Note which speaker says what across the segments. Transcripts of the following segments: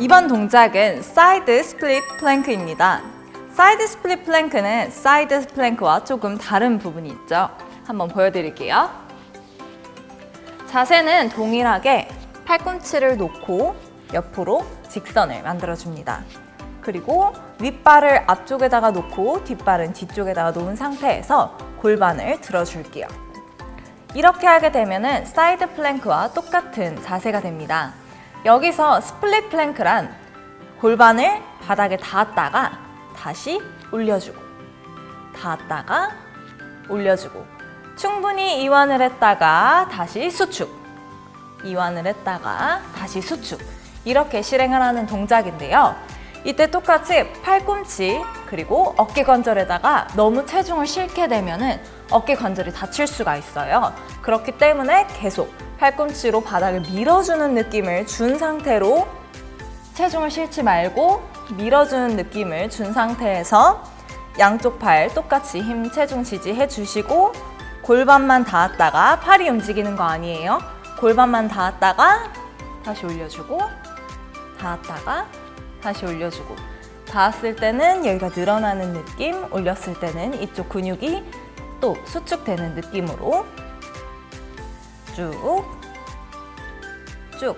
Speaker 1: 이번 동작은 사이드 스플릿 플랭크입니다. 사이드 스플릿 플랭크는 사이드 플랭크와 조금 다른 부분이 있죠. 한번 보여드릴게요. 자세는 동일하게 팔꿈치를 놓고 옆으로 직선을 만들어줍니다. 그리고 윗발을 앞쪽에다가 놓고 뒷발은 뒤쪽에다가 놓은 상태에서 골반을 들어줄게요. 이렇게 하게 되면은 사이드 플랭크와 똑같은 자세가 됩니다. 여기서 스플릿 플랭크란 골반을 바닥에 닿았다가 다시 올려주고 닿았다가 올려주고 충분히 이완을 했다가 다시 수축 이완을 했다가 다시 수축 이렇게 실행을 하는 동작인데요. 이때 똑같이 팔꿈치 그리고 어깨 관절에다가 너무 체중을 실게 되면은 어깨 관절이 다칠 수가 있어요. 그렇기 때문에 계속 팔꿈치로 바닥을 밀어주는 느낌을 준 상태로 체중을 실지 말고 밀어주는 느낌을 준 상태에서 양쪽 팔 똑같이 힘 체중 지지해 주시고 골반만 닿았다가 팔이 움직이는 거 아니에요. 골반만 닿았다가 다시 올려주고 닿았다가 다시 올려주고 닿았을 때는 여기가 늘어나는 느낌 올렸을 때는 이쪽 근육이 또 수축되는 느낌으로 쭉 쭉.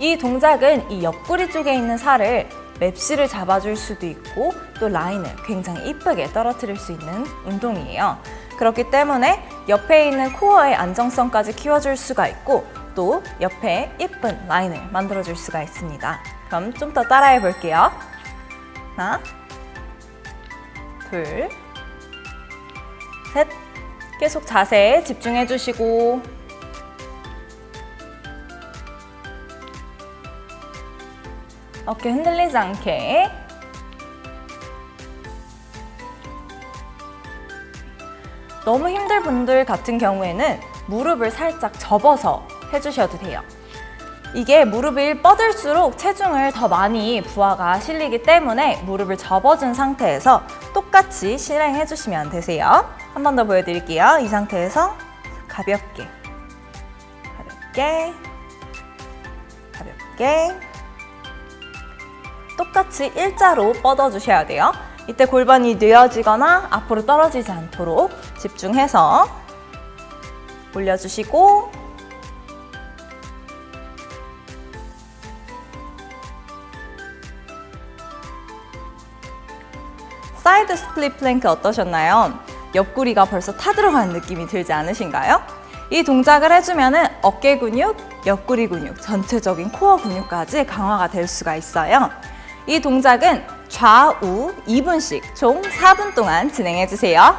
Speaker 1: 이 동작은 이 옆구리 쪽에 있는 살을 맵시를 잡아줄 수도 있고 또 라인을 굉장히 이쁘게 떨어뜨릴 수 있는 운동이에요. 그렇기 때문에 옆에 있는 코어의 안정성까지 키워줄 수가 있고 또 옆에 예쁜 라인을 만들어줄 수가 있습니다. 그럼 좀 더 따라해 볼게요. 하나, 둘, 셋. 계속 자세에 집중해 주시고 어깨 흔들리지 않게 너무 힘들 분들 같은 경우에는 무릎을 살짝 접어서 해주셔도 돼요. 이게 무릎이 뻗을수록 체중을 더 많이 부하가 실리기 때문에 무릎을 접어준 상태에서 똑같이 실행해 주시면 되세요. 한 번 더 보여드릴게요. 이 상태에서 가볍게, 가볍게, 가볍게, 똑같이 일자로 뻗어 주셔야 돼요. 이때 골반이 뉘어지거나 앞으로 떨어지지 않도록 집중해서 올려주시고 사이드 스플릿 플랭크 어떠셨나요? 옆구리가 벌써 타들어가는 느낌이 들지 않으신가요? 이 동작을 해주면은 어깨 근육, 옆구리 근육, 전체적인 코어 근육까지 강화가 될 수가 있어요. 이 동작은 좌우 2분씩 총 4분 동안 진행해 주세요.